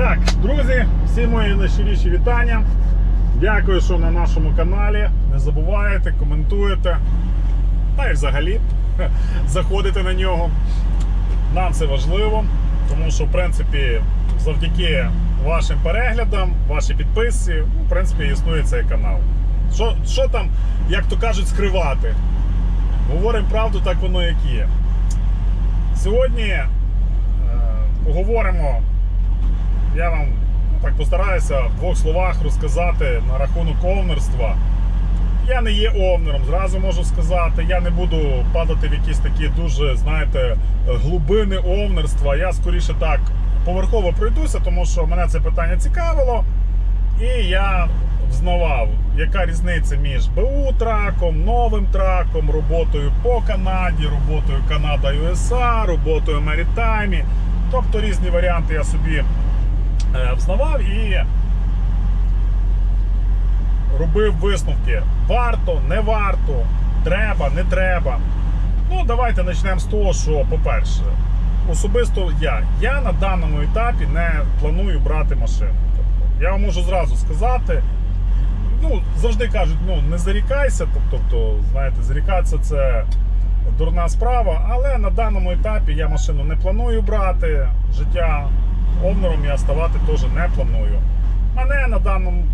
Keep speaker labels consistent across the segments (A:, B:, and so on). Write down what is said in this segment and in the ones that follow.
A: Так, друзі, всі мої найщиріші вітання. Дякую, що на нашому каналі. Не забувайте, коментуєте. Та й взагалі заходите на нього. Нам це важливо, тому що, в принципі, завдяки вашим переглядам, вашій підписці, ну, в принципі, існує цей канал. Що, що там, як то кажуть, скривати? Говоримо правду, так воно як є. Сьогодні е, поговоримо. Я вам так постараюся в двох словах розказати на рахунок овнерства. Я не є овнером, зразу можу сказати. Я не буду падати в якісь такі дуже, знаєте, глибини овнерства. Я скоріше так поверхово пройдуся, тому що мене це питання цікавило. І я взнавав, яка різниця між БУ траком, новим траком, роботою по Канаді, роботою Канада USA, роботою Maritime. Тобто різні варіанти я собі взнавав і робив висновки. Варто, не варто, треба, не треба. Ну, давайте почнемо з того, що, по-перше, особисто я. Я на даному етапі не планую брати машину. Тобто, я вам можу зразу сказати. Ну, завжди кажуть, ну не зарікайся, тобто, знаєте, зарікатися це дурна справа, але на даному етапі я машину не планую брати. Життя овнером я ставати теж не планую. Мене на даному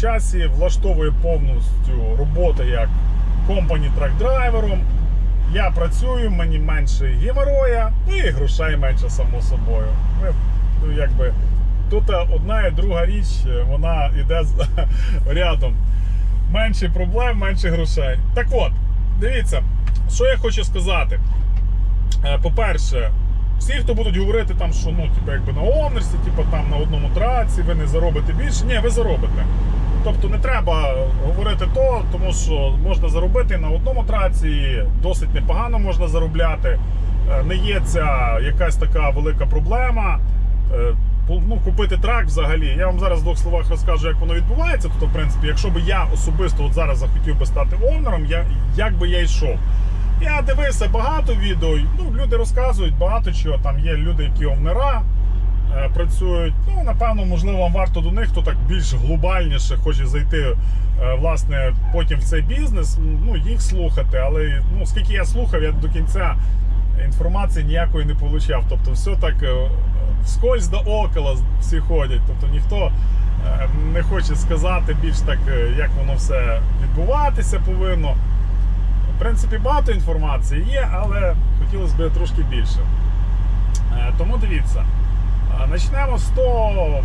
A: часі влаштовує повністю робота як компані трак-драйвером. Я працюю, мені менше геморроя, ну і грошей менше, само собою. Ну, якби, тут одна і друга річ, вона йде рядом. Менше проблем, менше грошей. Так от, дивіться, що я хочу сказати. Е, По-перше, всі, хто будуть говорити, там, що ну, типу, якби на Омнерсі, типу, там на одному траці, ви не заробите більше. Ні, ви заробите. Тобто не треба говорити то, тому що можна заробити на одному траці, досить непогано можна заробляти. Е, Не є ця якась така велика проблема. Е, Ну, купити трак взагалі. Я вам зараз в двох словах розкажу, як воно відбувається. Тобто, в принципі, якщо б я особисто от зараз захотів би стати овнером, я, як би я йшов. Я дивився багато відео. Ну, люди розказують багато чого. Там є люди, які овнера е, працюють. Ну, напевно, можливо, вам варто до них, хто так більш глобальніше хоче зайти е, власне потім в цей бізнес. Ну, їх слухати. Але ну, скільки я слухав, я до кінця інформації ніякої не отримав. Тобто, все так е, вскользь да около всі ходять. Тобто ніхто е, не хоче сказати більш так, е, як воно все відбуватися повинно. В принципі, багато інформації є, але хотілося б трошки більше. Е, Тому дивіться, Е, почнемо з того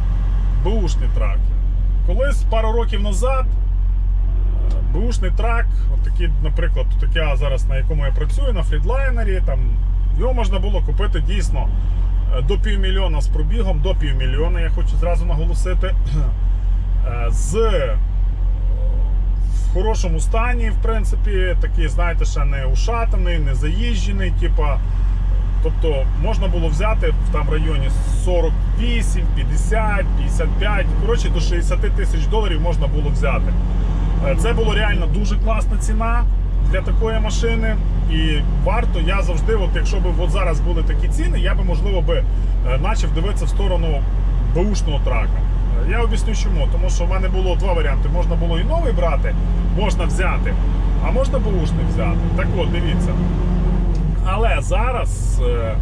A: бушні траки. Колись пару років назад е, бушний трак, от такий, наприклад, тут я зараз на якому я працюю, на фрідлайнері, там його можна було купити дійсно до півмільйона з пробігом, до півмільйона, я хочу зразу наголосити. З в хорошому стані, в принципі, такий, знаєте, ще не ушатаний, не заїжджений, типа. Тобто можна було взяти в там районі 48, 50, 55, коротше, до 60 тисяч доларів можна було взяти. Е, Це було реально дуже класна ціна для такої машини. І варто, я завжди, от якщо б от зараз були такі ціни, я би можливо би е, почав дивитися в сторону бушного трака. Я об'ясню чому. Тому що в мене було два варіанти. Можна було і новий брати, можна взяти, а можна бушний взяти. Так от, дивіться. Але зараз е,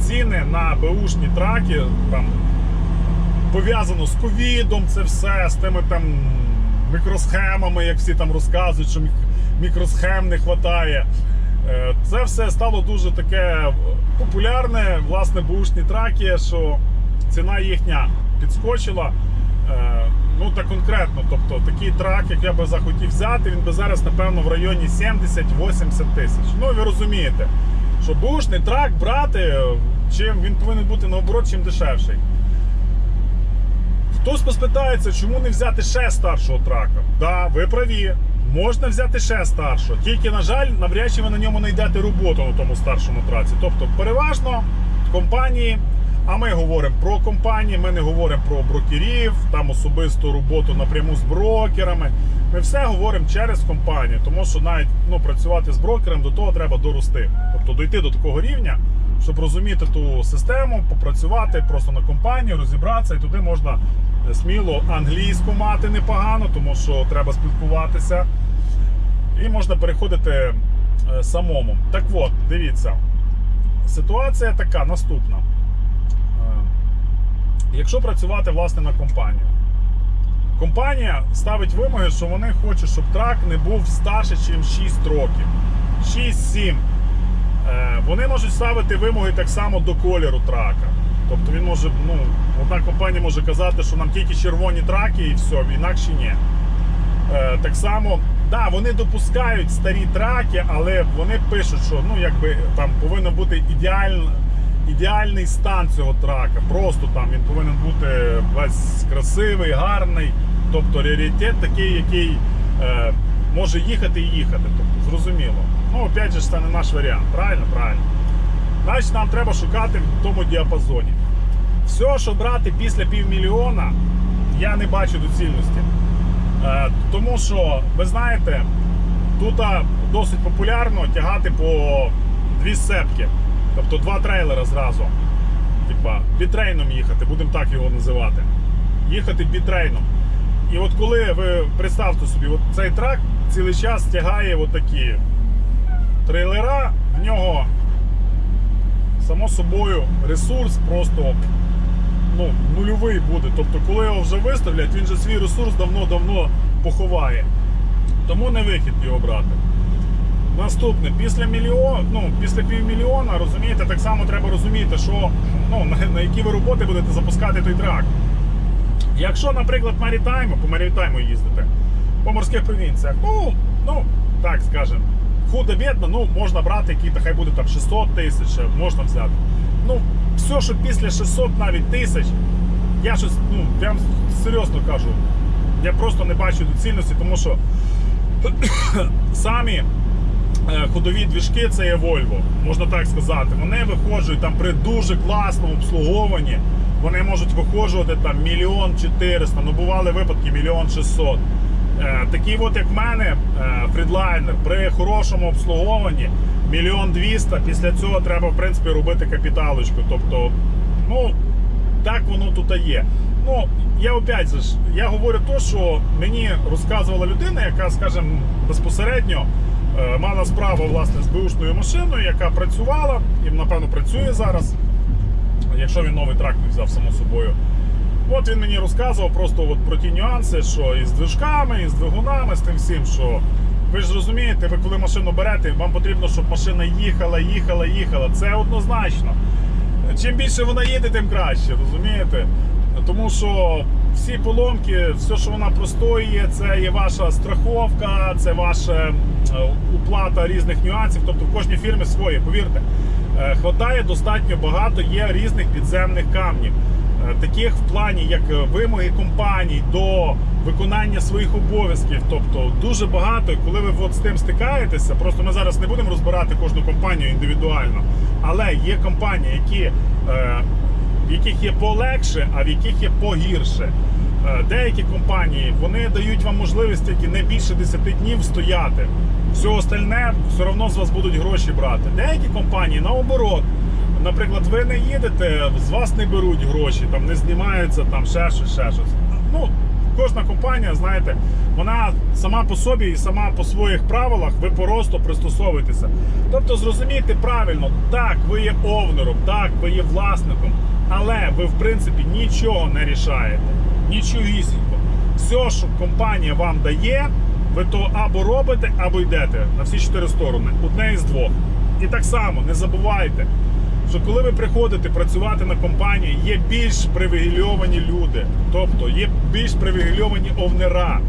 A: ціни на беушні траки там пов'язано з ковідом, це все, з тими там мікросхемами, як всі там розказують, що мікросхем не вистачає. Е, Це все стало дуже таке популярне, власне, бушні траки, що ціна їхня підскочила. Е, Ну так конкретно, тобто такий трак, як я би захотів взяти, він би зараз, напевно, в районі 70-80 тисяч. Ну, ви розумієте, що бушний трак брати, чим він повинен бути наоборот, чим дешевший. Хтось поспитається, чому не взяти ще старшого трака? Да, ви праві. Можна взяти ще старшого. Тільки, на жаль, навряд чи ви на ньому знайдете роботу на тому старшому траці. Тобто, переважно компанії, а ми говоримо про компанії, ми не говоримо про брокерів, там особисту роботу напряму з брокерами. Ми все говоримо через компанію, тому що навіть ну, працювати з брокером до того треба дорости. Тобто дойти до такого рівня, щоб розуміти ту систему, попрацювати просто на компанію, розібратися, і туди можна е, сміло англійську мати непогано, тому що треба спілкуватися. І можна переходити е, самому. Так от, дивіться, ситуація така наступна. Якщо працювати власне на компанію, компанія ставить вимоги, що вони хочуть, щоб трак не був старше, ніж 6 років. 6-7. Е, Вони можуть ставити вимоги так само до кольору трака. Тобто він може, ну, одна компанія може казати, що нам тільки червоні траки і все, інакше ні. Е, Так само, да, вони допускають старі траки, але вони пишуть, що ну, якби, там повинен бути ідеаль, ідеальний стан цього трака. Просто там він повинен бути весь красивий, гарний. Тобто раритет такий, який е, може їхати і їхати. Тобто, зрозуміло. Ну, опять же, це не наш варіант. Правильно? Правильно. Значить, нам треба шукати в тому діапазоні. Все, що брати після півмільйона, я не бачу доцільності. Е, Тому що, ви знаєте, тут досить популярно тягати по дві сепки, тобто два трейлера зразу. Типа бітрейном їхати, будемо так його називати. Їхати бітрейном. І от коли ви представте собі, от цей трак цілий час тягає отакі трейлера, в нього, само собою, ресурс просто ну, нульовий буде. Тобто, коли його вже виставлять, він же свій ресурс давно-давно поховає. Тому не вихід його брати. Наступне, після мільйон, ну, після півмільйона, розумієте, так само треба розуміти, що ну, на, на які ви роботи будете запускати той трак. Якщо, наприклад, Марітайму, по Марітайму їздите, по морських провінціях, ну, ну, так скажемо, худо-бідно, ну, можна брати який-то, хай буде там 600 тисяч, можна взяти. Ну, все, що після 600 навіть тисяч, я щось, ну, прям серйозно кажу, я просто не бачу доцільності, тому що самі ходові двіжки це є Volvo, можна так сказати. Вони виходжують там при дуже класному обслуговуванні. Вони можуть виходжувати там мільйон чотириста, ну бували випадки мільйон шістсот. Е, Такий от, як в мене, е, фрідлайнер, при хорошому обслуговуванні мільйон двіста. Після цього треба, в принципі, робити капіталочку. Тобто, ну, так воно тут і є. Ну, я опять же я говорю то, що мені розказувала людина, яка, скажімо, безпосередньо е, мала справу власне з беушною машиною, яка працювала і, напевно, працює зараз. Якщо він новий трак не взяв, само собою. От він мені розказував просто от про ті нюанси, що і з движками, і з двигунами, з тим всім, що ви ж розумієте, ви коли машину берете, вам потрібно, щоб машина їхала, їхала, їхала. Це однозначно. Чим більше вона їде, тим краще, розумієте? Тому що всі поломки, все, що вона простоює, це є ваша страховка, це ваша е, уплата різних нюансів. Тобто в кожній фірмі своє, повірте. Е, Хватає достатньо багато є різних підземних камнів. Е, Таких в плані, як вимоги компаній до виконання своїх обов'язків. Тобто дуже багато, коли ви от з тим стикаєтеся, просто ми зараз не будемо розбирати кожну компанію індивідуально, але є компанії, які, е, в яких є полегше, а в яких є погірше. Е, Деякі компанії вони дають вам можливість тільки не більше 10 днів стояти. Все остальне все одно з вас будуть гроші брати. Деякі компанії наоборот. Наприклад, ви не їдете, з вас не беруть гроші, там не знімаються, там ще щось, ще щось. Ну, кожна компанія, знаєте, вона сама по собі і сама по своїх правилах, ви просто пристосовуєтеся. Тобто, зрозумійте правильно, так, ви є овнером, так, ви є власником, але ви, в принципі, нічого не рішаєте. Нічогісінько. Все, що компанія вам дає, ви то або робите, або йдете на всі чотири сторони. Одне із двох. І так само не забувайте, що коли ви приходите працювати на компанії, є більш привілейовані люди, тобто є більш привілейовані овнера,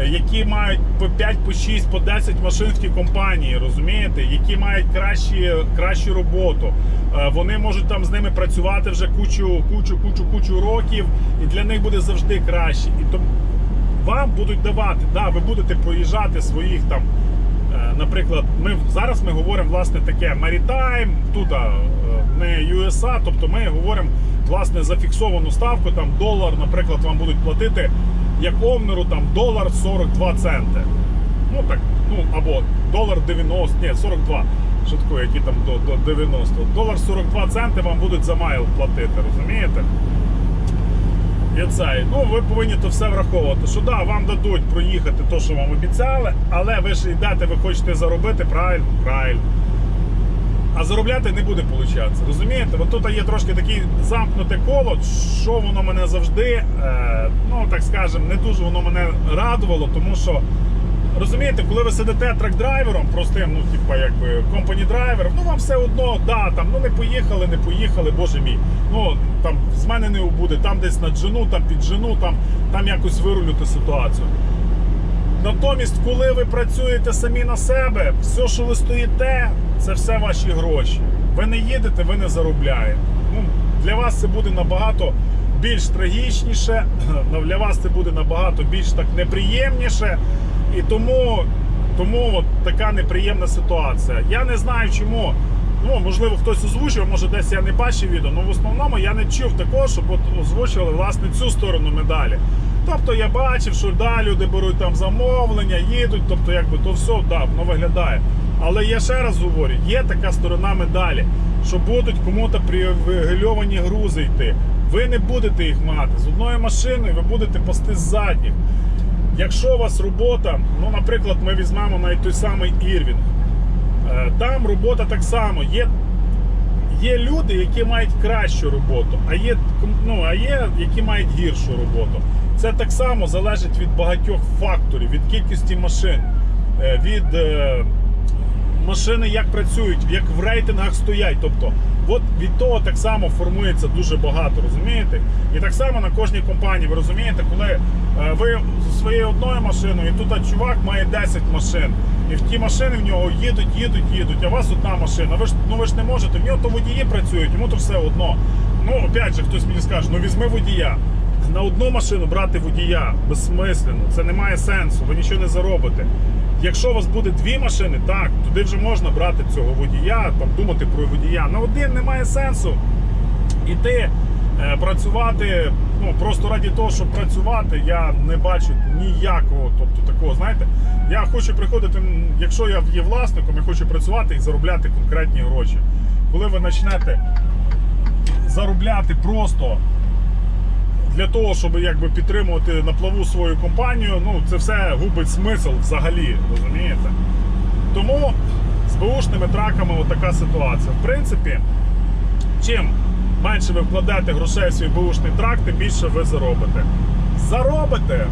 A: е, які мають по 5, по 6, по 10 машин в тій компанії, розумієте, які мають кращі, кращу роботу. Е, Вони можуть там з ними працювати вже кучу, кучу, кучу, кучу років, і для них буде завжди краще. І тому вам будуть давати, да, ви будете проїжджати своїх там. Е, Наприклад, ми зараз ми говоримо власне таке Maritime, тут е, не USA, тобто ми говоримо власне за фіксовану ставку, там долар, наприклад, вам будуть платити як овнеру там долар 42 центи. Ну так, ну або долар 90, ні, 42. Шуткую, які там до, до 90. Долар 42 центи вам будуть за майл платити, розумієте? І це, ну ви повинні то все враховувати, що да, вам дадуть проїхати те, що вам обіцяли, але ви ж йдете, ви хочете заробити правильно, правильно. А заробляти не буде получатися. Розумієте? От тут є трошки таке замкнуте коло, що воно мене завжди, е, ну так скажемо, не дуже воно мене радувало, тому що. Розумієте, коли ви сидите трак-драйвером, простим, ну, типа, якби компані драйвером, ну вам все одно, да, там, ну не поїхали, не поїхали, боже мій. Ну там з мене не убуде, там десь на джину, там під джину, там, там якось вирулювати ситуацію. Натомість, коли ви працюєте самі на себе, все, що ви стоїте, це все ваші гроші. Ви не їдете, ви не заробляєте. Ну, для вас це буде набагато більш трагічніше, для вас це буде набагато більш так неприємніше. І тому, тому от така неприємна ситуація. Я не знаю чому. Ну, можливо, хтось озвучив, може десь я не бачив відео, але в основному я не чув такого, щоб от озвучували власне цю сторону медалі. Тобто я бачив, що да, люди беруть там замовлення, їдуть, тобто якби то все да, воно виглядає. Але я ще раз говорю, є така сторона медалі, що будуть кому-то привілейовані грузи йти. Ви не будете їх мати. З одною машиною ви будете пасти з задніх. Якщо у вас робота, ну, наприклад, ми візьмемо навіть той самий Ірвінг. Е, Там робота так само. Є, є люди, які мають кращу роботу, а є, ну, а є, які мають гіршу роботу. Це так само залежить від багатьох факторів, від кількості машин, е, від е, машини як працюють, як в рейтингах стоять. Тобто, от від того так само формується дуже багато, розумієте? І так само на кожній компанії, ви розумієте, коли е, ви зі своєю одною машиною, і тут чувак має 10 машин. І в ті машини в нього їдуть, їдуть, їдуть, а у вас одна машина. Ви ж ну ви ж не можете. В нього то водії працюють, йому то все одно. Ну, опять же, хтось мені скаже, ну візьми водія. На одну машину брати водія безсмислено, це не має сенсу, ви нічого не заробите. Якщо у вас буде дві машини, так, туди вже можна брати цього водія, там думати про водія. На один немає сенсу іти е, працювати. Ну просто раді того, щоб працювати, я не бачу ніякого, тобто такого, знаєте, я хочу приходити, якщо я є власником, я хочу працювати і заробляти конкретні гроші. Коли ви почнете заробляти просто для того, щоб якби підтримувати на плаву свою компанію, ну це все губить смисл взагалі, розумієте? Тому з бушними траками отака ситуація. В принципі, чим менше ви вкладете грошей в свій бушний трак, тим більше ви заробите. Заробите.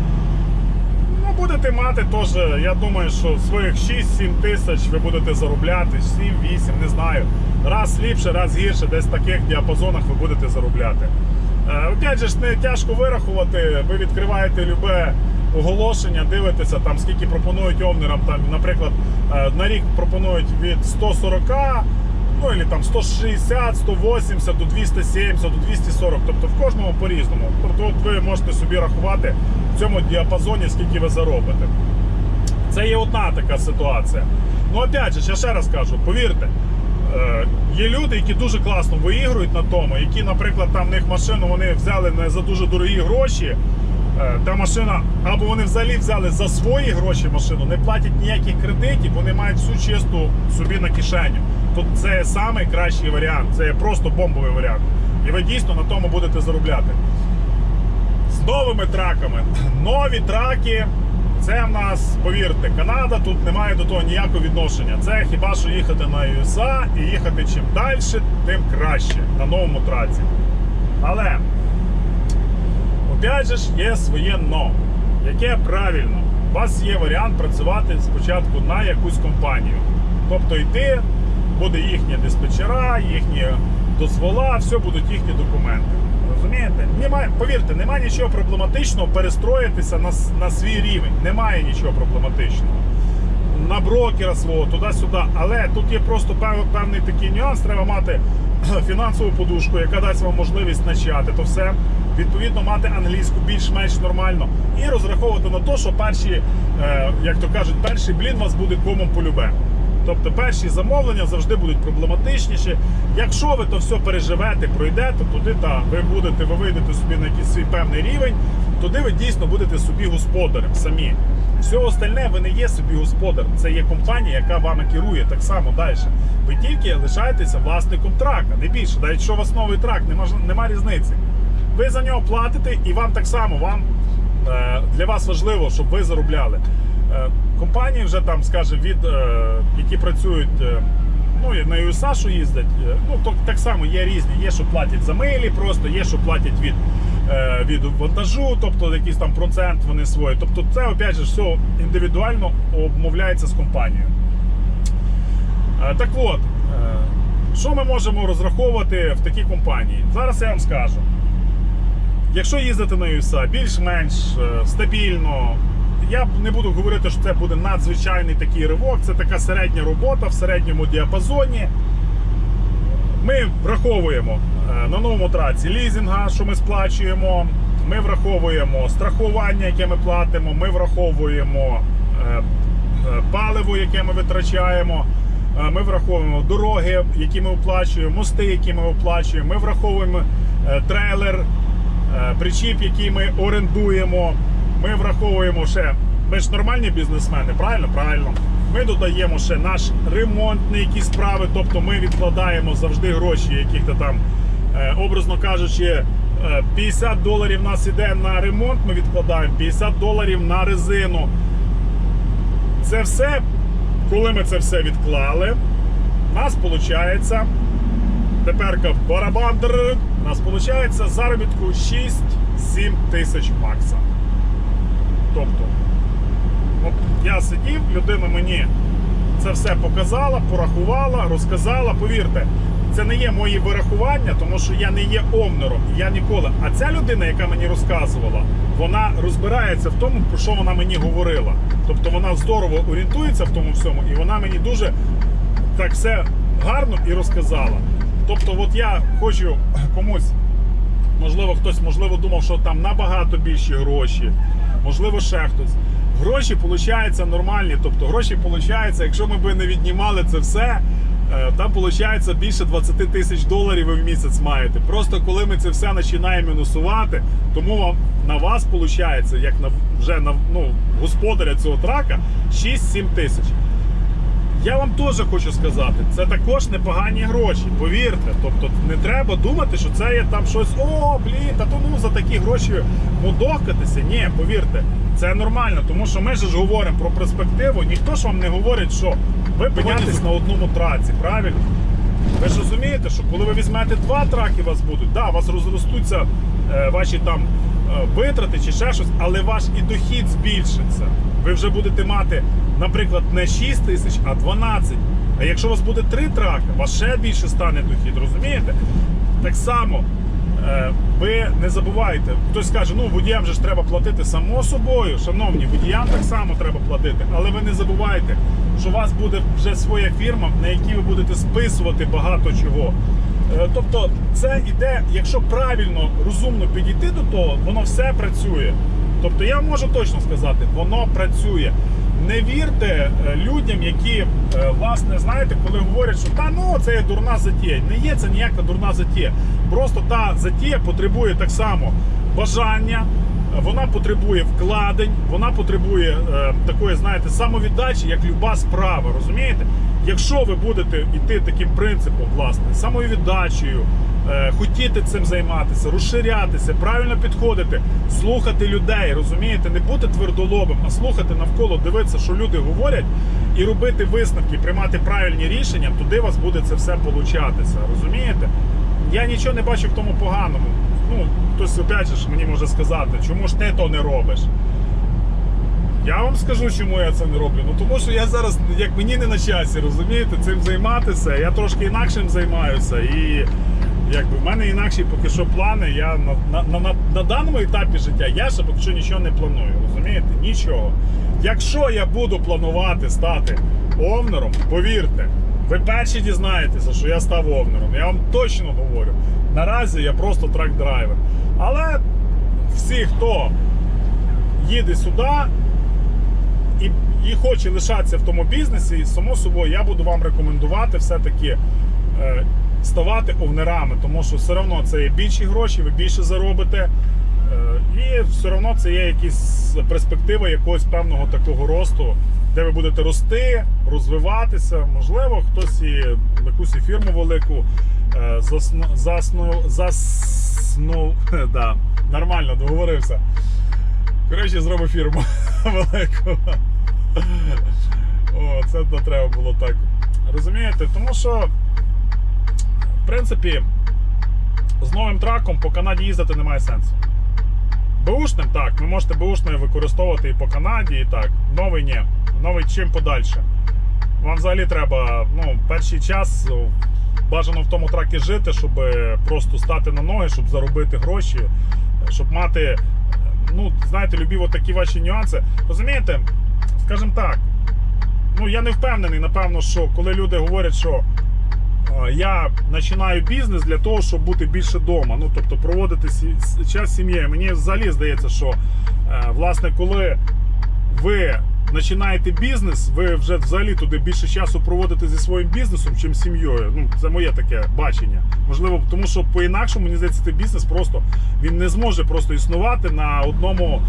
A: Ну, будете мати теж, я думаю, що своїх 6-7 тисяч ви будете заробляти, 7-8, не знаю. Раз ліпше, раз гірше, десь в таких діапазонах ви будете заробляти. Е, Опять же не тяжко вирахувати, ви відкриваєте любе оголошення, дивитеся, там скільки пропонують овнерам, там, наприклад, е, на рік пропонують від 140, ну або там 160, 180 до 270, до 240, тобто в кожному по-різному. Тобто от ви можете собі рахувати в цьому діапазоні, скільки ви заробите. Це є одна така ситуація. Ну, опять же, я ще раз кажу, повірте, є люди, які дуже класно виігрують на тому, які, наприклад, там в них машину вони взяли не за дуже дорогі гроші. Е, Та машина, або вони взагалі взяли за свої гроші машину, не платять ніяких кредитів, вони мають всю чисту собі на кишеню. Тут це найкращий варіант, це є просто бомбовий варіант. І ви дійсно на тому будете заробляти з новими траками. Нові траки. Це в нас, повірте, Канада тут не має до того ніякого відношення. Це хіба що їхати на USA і їхати чим далі, тим краще на новому траці. Але опять же ж є своє но, яке правильно. У вас є варіант працювати спочатку на якусь компанію. Тобто йти, буде їхні диспетчера, їхні дозвола, все будуть їхні документи. Розумієте? Немає, повірте, немає нічого проблематичного перестроїтися на, на свій рівень. Немає нічого проблематичного. На брокера свого, туди-сюди. Але тут є просто пев- певний такий нюанс. Треба мати фінансову подушку, яка дасть вам можливість начати то все. Відповідно, мати англійську більш-менш нормально і розраховувати на те, що перші, е, як то кажуть, перший блін вас буде комом полюбе. Тобто перші замовлення завжди будуть проблематичніші. Якщо ви то все переживете, пройдете, туди та ви будете, ви вийдете собі на якийсь свій певний рівень, туди ви дійсно будете собі господарем самі. Все остальне ви не є собі господар. Це є компанія, яка вами керує так само далі. Ви тільки лишаєтеся власником трака, не більше. Навіть якщо у вас новий трак, нема, нема різниці. Ви за нього платите, і вам так само вам е, для вас важливо, щоб ви заробляли. Е, компанії вже там, скажімо, від е, які працюють. е, Ну, і на USA, що їздять, ну то так само є різні. Є, що платять за милі, просто є, що платять від, від вантажу, тобто якийсь там процент вони свої. Тобто, це опять же все індивідуально обмовляється з компанією. Так от, що ми можемо розраховувати в такій компанії? Зараз я вам скажу. Якщо їздити на USA більш-менш стабільно, я не буду говорити, що це буде надзвичайний такий ривок, це така середня робота в середньому діапазоні. Ми враховуємо е, на новому траці лізінга, що ми сплачуємо. Ми враховуємо страхування, яке ми платимо. Ми враховуємо е, е, паливо, яке ми витрачаємо. Ми враховуємо дороги, які ми оплачуємо, мости, які ми оплачуємо. Ми враховуємо трейлер, причіп, який ми орендуємо. Ми враховуємо ще. Ми ж нормальні бізнесмени, правильно? Правильно. Ми додаємо ще наш ремонтні якісь справи, тобто ми відкладаємо завжди гроші, яких-то там, е, образно кажучи, е, 50 доларів в нас іде на ремонт, ми відкладаємо 50 доларів на резину. Це все, коли ми це все відклали, у нас виходить, тепер барабан, у нас виходить заробітку 6-7 тисяч макса. Тобто, от я сидів, людина мені це все показала, порахувала, розказала. Повірте, це не є мої вирахування, тому що я не є овнером. Я ніколи. А ця людина, яка мені розказувала, вона розбирається в тому, про що вона мені говорила. Тобто вона здорово орієнтується в тому всьому, і вона мені дуже так все гарно і розказала. Тобто, от я хочу комусь Можливо, хтось можливо думав, що там набагато більші гроші, можливо, ще хтось. Гроші получаються нормальні. Тобто гроші получаються, якщо ми би не віднімали це все, е, там виходить більше 20 тисяч доларів ви в місяць маєте. Просто коли ми це все починаємо мінусувати, тому на вас виходить, як на вже на ну, господаря цього трака, 6-7 тисяч. Я вам теж хочу сказати, це також непогані гроші, повірте. Тобто не треба думати, що це є там щось, о, блін, та то ну за такі гроші мудохкатися. Ні, повірте, це нормально, тому що ми ж говоримо про перспективу. Ніхто ж вам не говорить, що ви піднятесь на одному траці, правильно? Ви ж розумієте, що коли ви візьмете два траки, у вас будуть, да, у вас розростуться е, ваші там е, витрати чи ще щось, але ваш і дохід збільшиться. Ви вже будете мати, наприклад, не 6 тисяч, а 12. А якщо у вас буде три траки, у вас ще більше стане дохід, розумієте? Так само. е, Ви не забувайте, хтось скаже, ну водіям же ж треба платити само собою. Шановні, водіям так само треба платити, але ви не забувайте, що у вас буде вже своя фірма, на якій ви будете списувати багато чого. Е, Тобто, це іде, якщо правильно, розумно підійти до того, воно все працює. Тобто я можу точно сказати, воно працює. Не вірте е, людям, які е, власне знаєте, коли говорять, що та ну це є дурна затія. Не є це ніяка дурна затія. Просто та затія потребує так само бажання, вона потребує вкладень, вона потребує е, такої, знаєте, самовіддачі, як люба справа. Розумієте? Якщо ви будете йти таким принципом, власне, самовіддачею, е, хотіти цим займатися, розширятися, правильно підходити, слухати людей, розумієте, не бути твердолобим, а слухати навколо, дивитися, що люди говорять, і робити висновки, приймати правильні рішення, туди у вас буде це все получатися. Розумієте? Я нічого не бачу в тому поганому. Ну, хтось опять же мені може сказати, чому ж ти то не робиш? Я вам скажу, чому я це не роблю. Ну тому що я зараз, як мені не на часі, розумієте, цим займатися. Я трошки інакшим займаюся. І якби в мене інакші поки що плани. Я на, на, на, на даному етапі життя я ще поки що нічого не планую. Розумієте? Нічого. Якщо я буду планувати стати овнером, повірте, ви перші дізнаєтеся, що я став овнером. Я вам точно говорю. Наразі я просто трак-драйвер. Але всі, хто їде сюди, і, хоче лишатися в тому бізнесі, само собою я буду вам рекомендувати все-таки е, ставати овнерами, тому що все одно це є більші гроші, ви більше заробите. Е, і все одно це є якісь перспектива якогось певного такого росту, де ви будете рости, розвиватися. Можливо, хтось і якусь і фірму велику е, засно, засно, заснув. Да, нормально договорився. Коротше, зробив фірму велику. О, це не треба було так. Розумієте? Тому що, в принципі, з новим траком по Канаді їздити немає сенсу. Бушним так, ви можете бушним використовувати і по Канаді, і так. Новий ні. Новий чим подальше. Вам взагалі треба ну, перший час бажано в тому тракі жити, щоб просто стати на ноги, щоб заробити гроші, щоб мати, ну, знаєте, любі такі ваші нюанси. Розумієте, скажімо так, ну я не впевнений, напевно, що коли люди говорять, що я починаю бізнес для того, щоб бути більше вдома. Ну, тобто проводити час з сім'єю. Мені взагалі здається, що е, власне, коли ви починаєте бізнес, ви вже взагалі туди більше часу проводите зі своїм бізнесом, чим сім'єю. Ну, це моє таке бачення. Можливо, тому що по-інакшому, мені здається, цей бізнес просто він не зможе просто існувати на одному.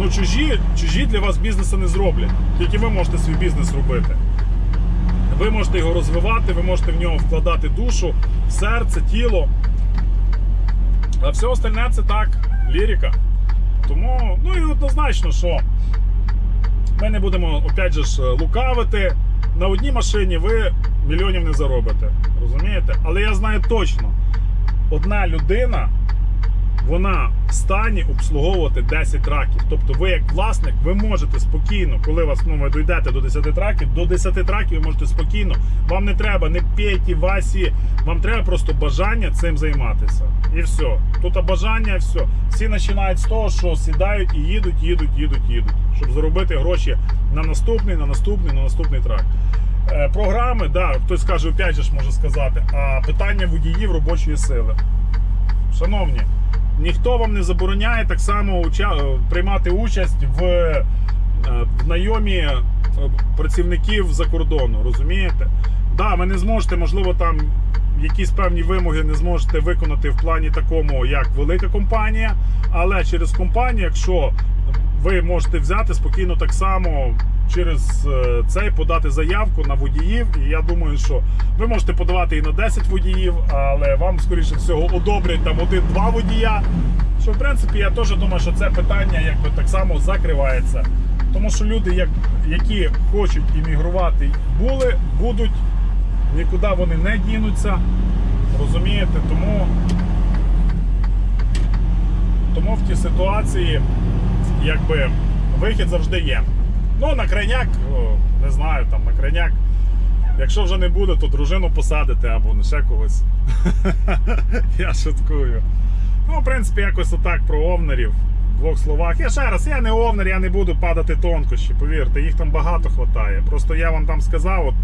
A: Ну, чужі, чужі для вас бізнесу не зроблять. Тільки ви можете свій бізнес робити. Ви можете його розвивати, ви можете в нього вкладати душу, серце, тіло. А все остальне це так, лірика. Тому, ну і однозначно, що ми не будемо опять же ж лукавити. На одній машині ви мільйонів не заробите. Розумієте? Але я знаю точно, одна людина вона в стані обслуговувати 10 траків. Тобто ви, як власник, ви можете спокійно, коли вас ну, ви дійдете до 10 траків, до 10 траків ви можете спокійно. Вам не треба не Петі, Васі, вам треба просто бажання цим займатися. І все. Тут бажання, все. Всі починають з того, що сідають і їдуть, їдуть, їдуть, їдуть, щоб заробити гроші на наступний, на наступний, на наступний трак. Е, Програми, да, хтось скаже, опять же ж може сказати, а питання водіїв робочої сили. Шановні, ніхто вам не забороняє так само е, приймати участь в, е, найомі е, працівників за кордону, розумієте? Да, ви не зможете, можливо, там якісь певні вимоги не зможете виконати в плані такому, як велика компанія, але через компанію, якщо ви можете взяти спокійно так само через е, цей подати заявку на водіїв. І я думаю, що ви можете подавати і на 10 водіїв, але вам, скоріше всього, одобрять там один-два водія. Що, в принципі, я теж думаю, що це питання якби так само закривається. Тому що люди, як, які хочуть іммігрувати, були, будуть, нікуди вони не дінуться. Розумієте? Тому, тому в тій ситуації якби вихід завжди є. Ну, на крайняк, не знаю, там на крайняк. Якщо вже не буде, то дружину посадити або не ще когось. Я шуткую. Ну, в принципі, якось отак про овнерів. Двох словах. Я ще раз, я не овнер, я не буду падати тонкощі, повірте, їх там багато хватає. Просто я вам там сказав, от,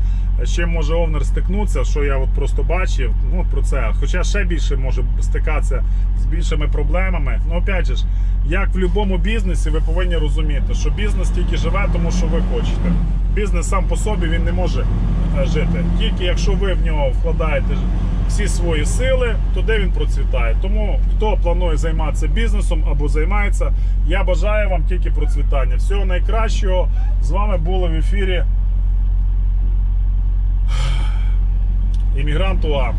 A: з чим може овнер стикнутися, що я от просто бачив. Ну, про це. Хоча ще більше може стикатися з більшими проблемами. Ну, опять же ж, як в будь-якому бізнесі, ви повинні розуміти, що бізнес тільки живе, тому що ви хочете. Бізнес сам по собі він не може е, жити. Тільки якщо ви в нього вкладаєте всі свої сили, туди він процвітає. Тому хто планує займатися бізнесом або займається, я бажаю вам тільки процвітання. Всього найкращого з вами було в ефірі. Іммігрант УА.